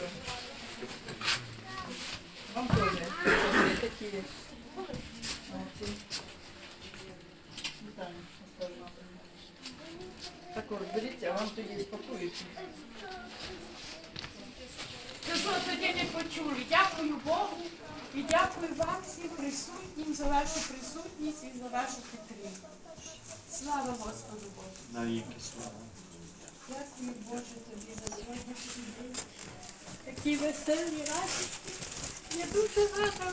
вам. Вітаю, осторожно. Так от, беріться, а вам тоді що тоді не почули. Дякую Богу і дякую вам всім присутнім за вашу присутність і за вашу підтримку. Слава Господу Богу. Навіки слава. Дякую Боже тобі за сьогоднішній день. Такі веселі радісні. Я дуже рада,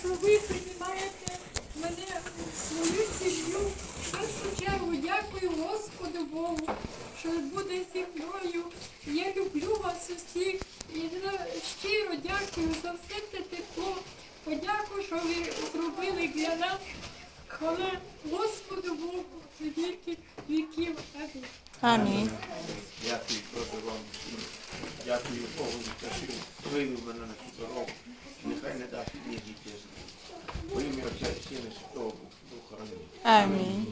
що ви приймаєте мене в свою сім'ю. В першу чергу дякую Господу Богу, що буде зі мною. Я люблю вас усіх і щиро дякую за все те тепло. Подякую, що ви зробили для нас. Хвала Господу Богу, віки віків. Амінь. Дякую теж вам. Дякую Богу що вивів мене на цю дорогу. Нехай не дасть мені дітей. Бо ім'я Отця і Сина Святого Духа. Амінь.